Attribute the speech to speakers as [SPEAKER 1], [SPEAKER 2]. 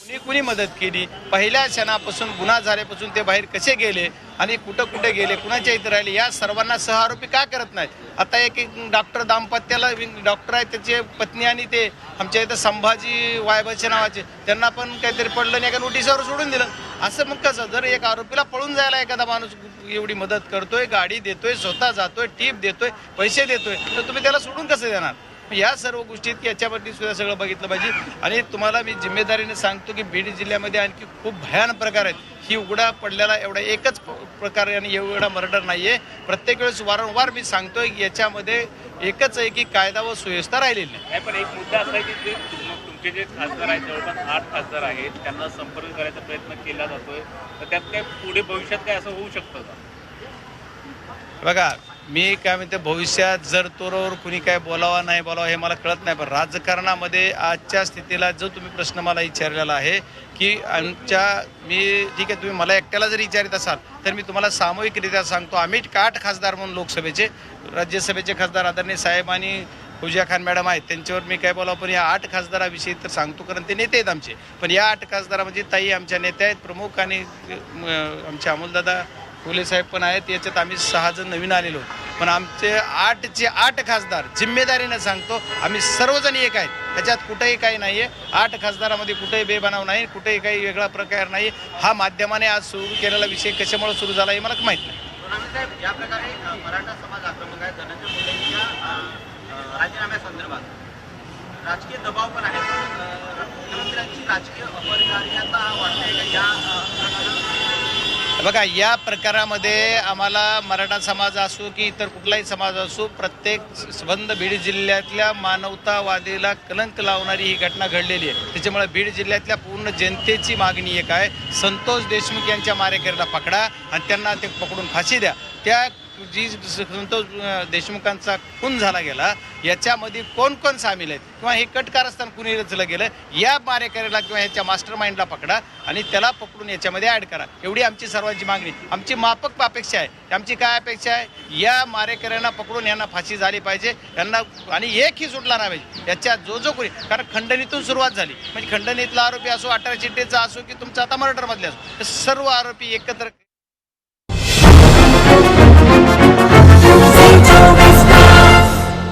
[SPEAKER 1] कुणी कुणी मदत केली? पहिल्या क्षणापासून गुन्हा झाल्यापासून ते बाहेर कसे गेले? आणि कुठं कुठे गेले? कुणाच्या इथं राहिले? या सर्वांना सह आरोपी का करत नाहीत? आता एक एक डॉक्टर दाम्पत्याला डॉक्टर आहे त्याचे पत्नी आणि ते आमच्या इथं संभाजी वायबाचे नावाचे. त्यांना पण काहीतरी पडलं नाही का नोटिसावर सोडून दिलं. असं मग कसं? जर एक आरोपीला पळून जायला एखादा माणूस एवढी मदत करतोय गाडी देतोय स्वतः जातोय टीप देतोय पैसे देतोय तर तुम्ही त्याला सोडून कसं देणार? या सर्व गोष्टीत याच्यावरती सुद्धा सगळं बघितलं पाहिजे. आणि तुम्हाला मी जिम्मेदारीने सांगतो की बीड जिल्ह्यामध्ये आणखी खूप भयान प्रकार आहेत. ही उघडा पडलेला एवढा एकच प्रकार आणि एवढा मर्डर नाही आहे प्रत्येक वेळेस वारंवार मी सांगतोय की याच्यामध्ये एकच आहे की कायदा व सुव्यवस्था राहिलेली नाही.
[SPEAKER 2] पण एक मुद्दा असा आहे की तुमचे जे खासदार आहेत जवळपास आठ खासदार आहेत त्यांना संपर्क करायचा प्रयत्न केला जातोय. तर त्यात काय पुढे भविष्यात काय असं होऊ शकतं का?
[SPEAKER 1] बघा मी काय म्हणते भविष्यात जर तोरावर कुणी काय बोलावा नाही बोलावं हे मला कळत नाही पण राजकारणामध्ये आजच्या स्थितीला जो तुम्ही प्रश्न मला विचारलेला आहे की आमच्या मी ठीक आहे तुम्ही मला एकट्याला जरी विचारित असाल तर मी तुम्हाला सामूहिकरित्या सांगतो आम्ही आठ खासदार म्हणून लोकसभेचे राज्यसभेचे खासदार आदरणीय साहेब आणि पूजा खान मॅडम आहेत त्यांच्यावर मी काय बोलावं पण या आठ खासदाराविषयी तर सांगतो कारण ते नेते आहेत आमचे पण या आठ खासदारामध्ये ताई आमच्या नेत्या आहेत प्रमुख आणि आमचे अमोलदादा फुले साहेब पण आहेत याच्यात आम्ही सहा जण नवीन आलेलो आहोत. पण आमचे आठचे आठ खासदार जिम्मेदारीनं सांगतो आम्ही सर्वजण एक आहेत. त्याच्यात कुठेही काही नाही आहे आठ खासदारामध्ये कुठेही बेबनाव नाही कुठेही काही वेगळा प्रकार नाही. हा माध्यमाने आज सुरू केलेला विषय कशामुळे सुरू झाला हे मला माहीत नाही.
[SPEAKER 3] या प्रकारे मराठा समाज आक्रमक आहे. धनंजय मुंडेंच्या राजीनाम्यासंदर्भात राजकीय दबाव पण आहे. मुख्यमंत्र्यांची राजकीय अपरिहार्यता वाटते का या अ,
[SPEAKER 1] बघा या प्रकारामध्ये आम्हाला मराठा समाज असो की इतर कुठलाही समाज असो प्रत्येक संबंध बीड जिल्ह्यातल्या मानवतावादीला कलंक लावणारी ही घटना घडलेली आहे. त्याच्यामुळे बीड जिल्ह्यातल्या पूर्ण जनतेची मागणी एक आहे. संतोष देशमुख यांच्या मारेकरीला पकडा आणि त्यांना ते पकडून फाशी द्या. त्या जी संतोष देशमुखांचा खून झाला गेला याच्यामध्ये कोण कोण सामील आहेत? किंवा हे कट कारस्थान कुणी रचलं गेलं? या मारेकऱ्याला किंवा ह्याच्या मास्टर माइंडला पकडा आणि त्याला पकडून याच्यामध्ये ॲड करा. एवढी आमची सर्वांची मागणी. आमची मापक अपेक्षा आहे. आमची काय अपेक्षा आहे? या मारेकऱ्यांना पकडून यांना फाशी झाली पाहिजे. यांना आणि एकही सुटला नाही पाहिजे. याच्या जो जो कोणी कारण खंडणीतून सुरुवात झाली. म्हणजे खंडणीतला आरोपी असो अठरा चिट्टेचा असो की तुमचा आता मर्डरमधले असो. सर्व आरोपी एकत्र